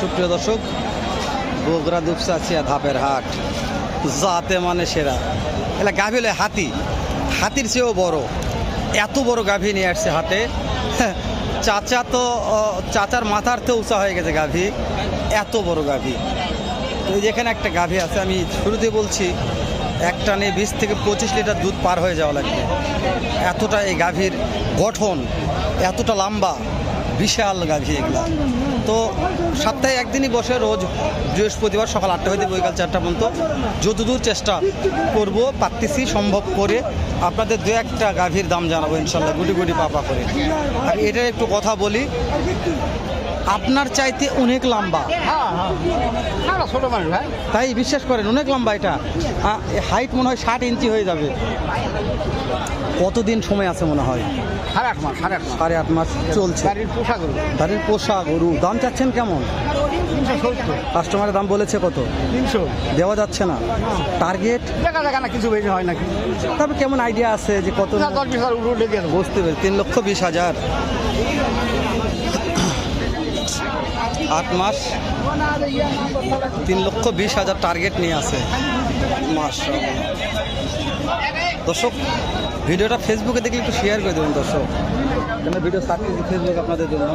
সুপ্রিয় দর্শক, বগুড়া দুপসাচিয়া ধাপের হাট। জাতে মানে সেরা। এলা গাভী হাতি। হাতির চেয়েও বড়। এত বড় গাভী নিয়ে আসছে হাটে। চাচা তো চাচার মাথার তো উঁচা হয়ে গেছে গাভী। এত বড় গাভী। তো এই যে একটা গাভী আছে, আমি শুরুতে বলছি একটা নিয়ে বিশ থেকে পঁচিশ লিটার দুধ পার হয়ে যাওয়া লাগবে। এতটা এই গাভীর গঠন, এতটা লম্বা, বিশাল গাভী এগুলা। তো সপ্তাহে একদিনই বসে রোজ বৃহস্পতিবার সকাল আটটা হইতে বৈকাল চারটা পর্যন্ত যতদূর চেষ্টা করব, পারতেছি, সম্ভব করে আপনাদের দু একটা গাভীর দাম জানাব ইনশাল্লাহ, গুটি গুটি পাপা করে। আর এটা একটু কথা বলি আপনার চাইতে অনেক লম্বা। হ্যাঁ ছোট মানুষ ভাই। তাই বিশ্বাস করেন অনেক লম্বা এটা। হাইট মনে হয় ষাট ইঞ্চি হয়ে যাবে। কতদিন সময় আছে মনে হয়? সাড়ে আট মাস সাড়ে আট মাস। চলছে। গাড়ির পোশাক পোষা গরু। দাম চাচ্ছেন কেমন? কাস্টমারের দাম বলেছে কত? তিনশো। দেওয়া যাচ্ছে না। টার্গেট দেখা দেখা না কিছু বেশি হয় নাকি। তবে কেমন আইডিয়া আছে যে কত দশ বিশ হাজার বুঝতে পেরেছি তিন লক্ষ বিশ হাজার। আট মাস, তিন লক্ষ বিশ হাজার টার্গেট নিয়ে আছে। মাস দর্শক, ভিডিওটা ফেসবুকে দেখলে একটু শেয়ার করে দেবেন দর্শক। কেন ভিডিও সার্চ ফেসবুক আপনাদের জন্য।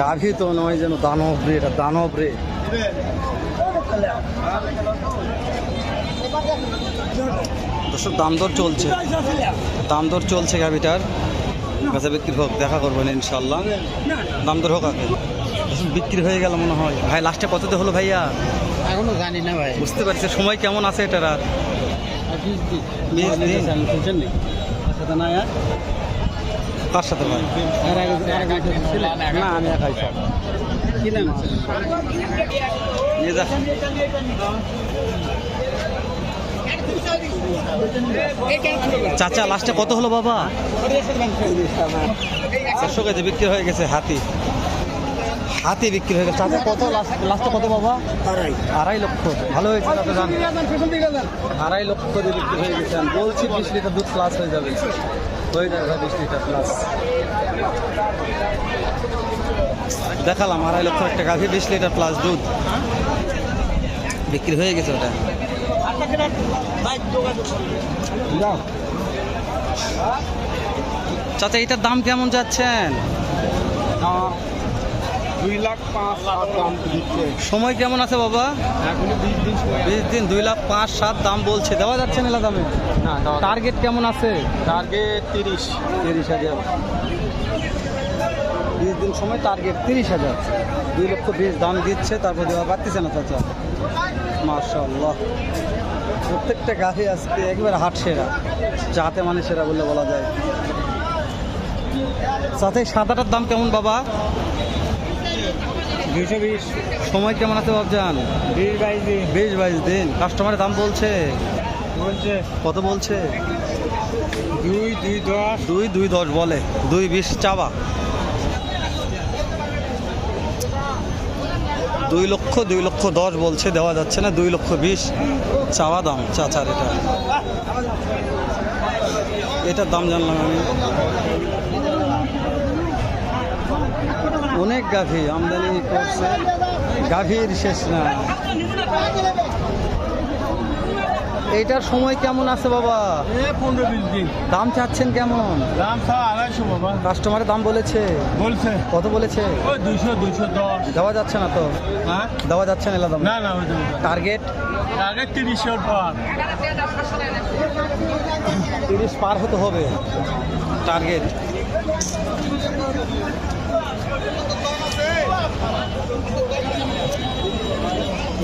গাভী তো নয় যেন দানব রে, এটা দানব রে। দর্শক দাম দর চলছে। দাম দর চলছে গাভিটার। কাছে বিক্রি হোক দেখা করবেন ইনশাল্লাহ দাম দর হোক আগে। বিক্রি হয়ে গেল মনে হয়। ভাই লাস্টে কততে হলো ভাইয়া? এখনও জানি না ভাই। বুঝতে পারছি সময় কেমন আছে এটার আর? বিশ দিন। কার সাথে ভাই? না আমি একাই নিয়ে যা। চাচা লাস্টে কত হলো বাবা? চারশো কেজি বিক্রি হয়ে গেছে হাতি। হাতি বিক্রি হয়ে গেছে। চাচা, কত লাস্টে কত বাবা? আড়াই আড়াই লক্ষ। ভালো হয়েছে আড়াই লক্ষ দিয়ে বিক্রি হয়ে গেছে। বলছি বিশ লিটার দুধ প্লাস হয়ে যাবে। হয়ে যাবে বিশ লিটার প্লাস দেখালাম, আড়াই লক্ষ একটা গাভী, বিশ লিটার প্লাস দুধ। বিক্রি হয়ে গেছে ওটা। চাচা এটার দাম কেমন যাচ্ছেন? দুই লাখ পাঁচ দাম সময় কেমন আছে বাবা? এখনও বিশ দিন দুই লাখ পাঁচ সাত দাম বলছে। দেওয়া যাচ্ছে না দামে? না টার্গেট কেমন আছে? টার্গেট তিরিশ। তিরিশ হাজার। বিশ দিন সময় টার্গেট তিরিশ হাজার। দুই লক্ষ বিশ দাম দিচ্ছে তারপর দেওয়া পারতেছে না চাচা। মার্শাল্লাহ প্রত্যেকটা গাড়ি আজকে একবার হাট সেরা। যাতে মানে সেরা বলে বলা যায়। সাথে সাদাটার দাম কেমন বাবা? দুইশো বিশ। সময় কেমন আছে বাবজান বিশ বাইশ দিন। বিশ বাইশ দিন। কাস্টমারের দাম বলছে? বলছে। কত বলছে? দুই দুই দশ। দুই দুই দশ বলে। দুই বিশ চাবা দুই লক্ষ দুই লক্ষ দশ বলছে, দেওয়া যাচ্ছে না, দুই লক্ষ বিশ। চাওয়া দাম চাচার এটা। এটার দাম জানলাম আমি। অনেক গাভী, আমদানি করছে। গাভীর শেষ না। এইটার সময় কেমন আছে বাবা? পনেরো বিশ দিন। দাম চাচ্ছেন কেমন? দাম আড়াইশো বাবা। কাস্টমারের দাম বলেছে। বলছে। কত বলেছে? ওই দুইশো দুইশো দশ। দেওয়া যাচ্ছে না তো? হ্যাঁ? দেওয়া যাচ্ছে না এলা দাম? না না ওই টার্গেট তিরিশের পর। তিরিশ পার হতে হবে। টার্গেট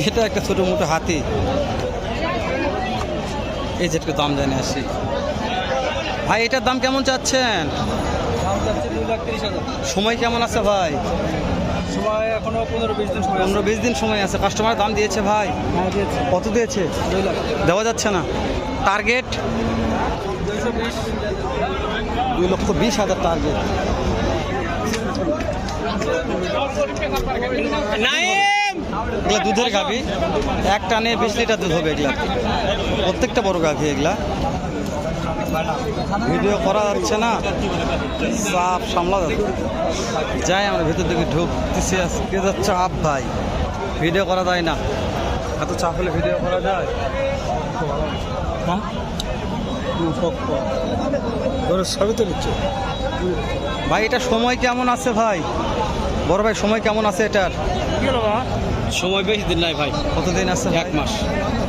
এটা একটা ছোটো মোটো হাতি। এই যেটুকু দাম জানি আসি। ভাই এটার দাম কেমন চাচ্ছেন? সময় কেমন আছে ভাই? সময় এখনও পনেরো বিশ দিন সময় পনেরো বিশ দিন সময় আছে। কাস্টমার দাম দিয়েছে ভাই। হ্যাঁ দিয়েছে। কত দিয়েছে? দেওয়া যাচ্ছে না। টার্গেট? দুই লক্ষ বিশ হাজার টার্গেট। এগুলা দুধের গাভি। এক টানে বিশ লিটার দুধ হবে এগুলা। প্রত্যেকটা বড় গাভি এগুলা। ভিডিও করা যাচ্ছে না। চাপ সামলা যাচ্ছে যাই, আমরা ভেতর দিকে ঢুকতেছি আজকে। যা চাপ ভাই। ভিডিও করা যায় না। এত চাপ হলে ভিডিও করা যায়? তো ভাই, এটা সময় কেমন আছে ভাই? বড় ভাই, সময় কেমন আছে এটার? সময় বেশি দিন নাই ভাই। কতদিন আছে? এক মাস।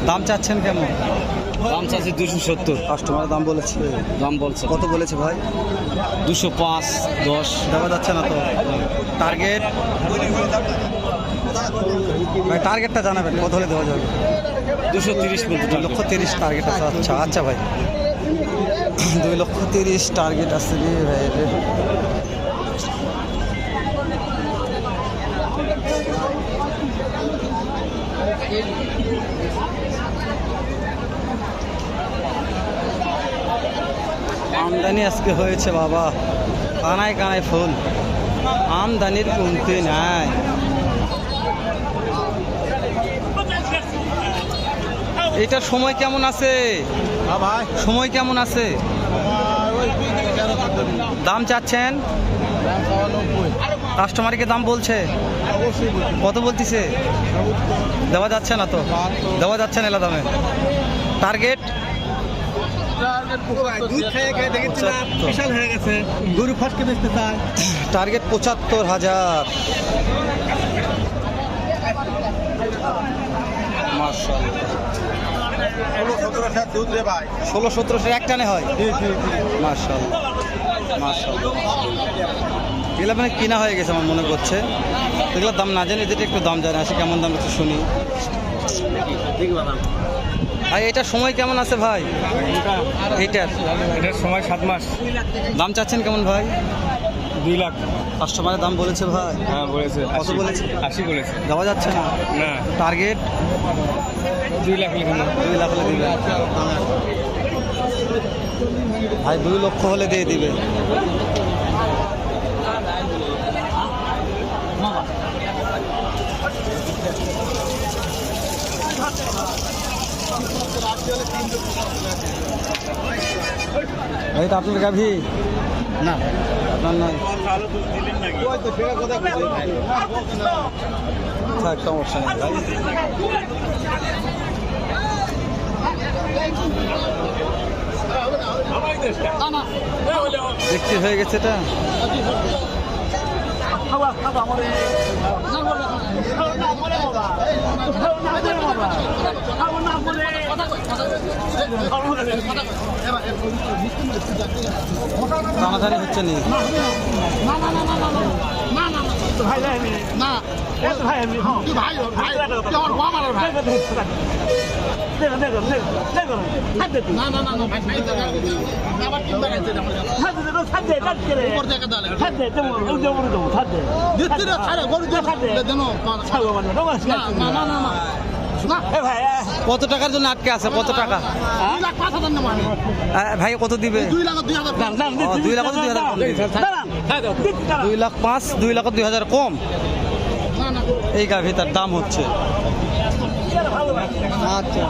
দাম চাচ্ছেন কেমন? দাম চাচ্ছে দুশো সত্তর। কাস্টমার দাম বলেছে। দাম বলছে। কত বলেছে ভাই? দুশো পাঁচ দশ। দেওয়া যাচ্ছে না তো। টার্গেট? ভাই টার্গেটটা জানাবেন কত হলে দেওয়া যাবে? দুশো তিরিশ লক্ষ তিরিশ টার্গেট আছে। আচ্ছা আচ্ছা ভাই। দুই লক্ষ তিরিশ টার্গেট আছে ভাই? আমদানি আজকে হয়েছে বাবা। কানায় কানায় ফুল। আমদানির কমতি নাই। এটার সময় কেমন আছে? ভাই। সময় কেমন আছে? দাম চাচ্ছেন? কাস্টমারকে দাম বলছে? কত বলতিছে? দেওয়া যাচ্ছে না তো। দেওয়া যাচ্ছে না এলা দামে। টার্গেট হয়ে টার্গেট পঁচাত্তর হাজার। ষোলো সতেরোশো এক টানে হয়। মার্শাল মার্শাল এগুলো মানে কিনা হয়ে গেছে আমার মনে করছে। এগুলোর দাম না জানি যেটা একটু দাম জানে আসে কেমন দাম একটু শুনি। ভাই এটার সময় কেমন আছে ভাই? এইটার। এটার সময় সাত মাস। দাম চাচ্ছেন কেমন ভাই? দুই লাখ। কাস্টমারের দাম বলেছে ভাই। হ্যাঁ বলেছে। কত বলেছে? আশি বলেছে। দেওয়া যাচ্ছে না। না। টার্গেট দুই লাখ লিখুন দুই লাখ হলে দিবে। ভাই দুই লক্ষ হলে দিয়ে দিবে। এটা আপনার গাভি না আপনার নয় থাক সমস্যা নেই ভাই দেখতে হয়ে গেছে এটা টানাটানি হচ্ছে নি। কত টাকার জন্য আটকে আছে? কত টাকা? ভাই কত দিবে? দুই লাখ দুই হাজার দুই লাখ পাঁচ দুই লাখ দুই হাজার কম। এই গাভি তার দাম হচ্ছে। আচ্ছা।